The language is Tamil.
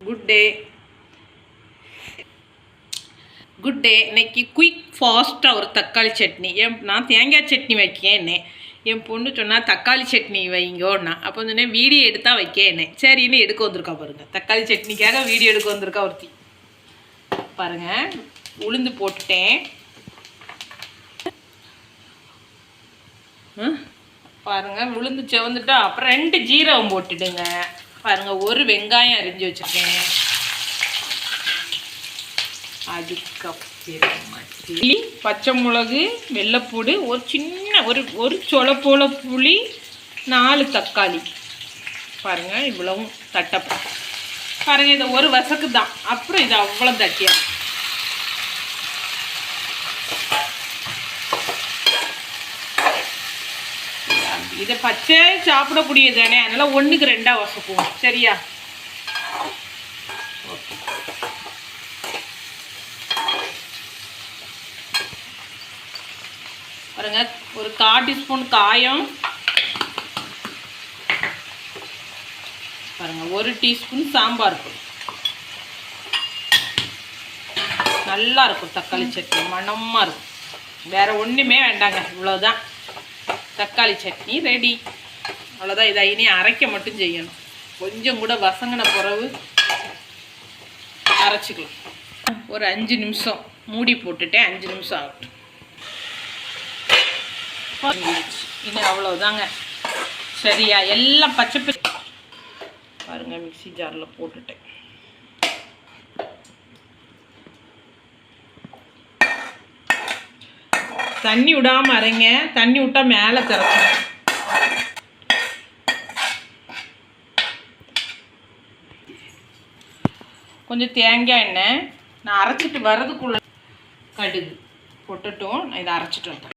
குட் டே குட் டே இன்னைக்கு குயிக் ஃபாஸ்ட்டாக ஒரு தக்காளி சட்னி. என் நான் தேங்காய் சட்னி வைக்கேன்னே. என் பொண்ணு சொன்னால் தக்காளி சட்னி வைங்கோன்னா. அப்போ சொன்னேன் வீடியோ எடுத்தால் வைக்கேன்னே. சரின்னு எடுக்க வந்திருக்கா பாருங்கள் தக்காளி சட்னிக்காக வீடியோ எடுக்க வந்திருக்கா ஒருத்தி. பாருங்கள் உளுந்து போட்டுட்டேன். பாருங்கள் உளுந்து செவந்துட்டா. அப்புறம் ரெண்டு ஜீரகம் போட்டுடுங்க. பாருங்க ஒரு வெங்காயம் அரிஞ்சு வச்சுருக்கேன் அதுக்கப்புறமா பச்சை மிளகு வெள்ளைப்பூடு ஒரு சின்ன ஒரு ஒரு சொலப்போல புளி நாலு தக்காளி. பாருங்க இவ்வளவும் தட்டப்பா. பாருங்க இதை ஒரு வசக்கு தான் அப்புறம் இது அவ்வளோ தட்டியா இதை பச்சை சாப்பிடக்கூடியது தானே அதனால் ஒன்றுக்கு ரெண்டாக வசப்போம். சரியா? பாருங்க ஒரு கால் டீஸ்பூன் காயம். பாருங்க ஒரு டீஸ்பூன் சாம்பார் பொடி. நல்லா இருக்கும் தக்காளி சட்னி. மணமாக இருக்கும். வேற ஒன்றுமே வேண்டாங்க இவ்வளோதான் தக்காளி சட்னி ரெடி அவ்வளோதான் இதை இனி அரைக்க மட்டும் செய்யணும். கொஞ்சம் கூட வசங்கின பிறகு அரைச்சிக்கலாம். ஒரு அஞ்சு நிமிஷம். மூடி போட்டுட்டேன் அஞ்சு நிமிஷம் ஆகட்டும். இனி அவ்வளோதாங்க சரியா? எல்லாம் பச்சை பச்சை பாருங்கள் மிக்சி ஜாரில் போட்டுட்டேன். தண்ணி விடாமல் அரைங்க. தண்ணி விட்டா மேலே திறக்கும். கொஞ்சம் தேங்காய் எண்ணெய். நான் அரைச்சிட்டு வர்றதுக்குள்ள கடுகு போட்டுட்டும். நான் இதை அரைச்சிட்டு வந்தேன்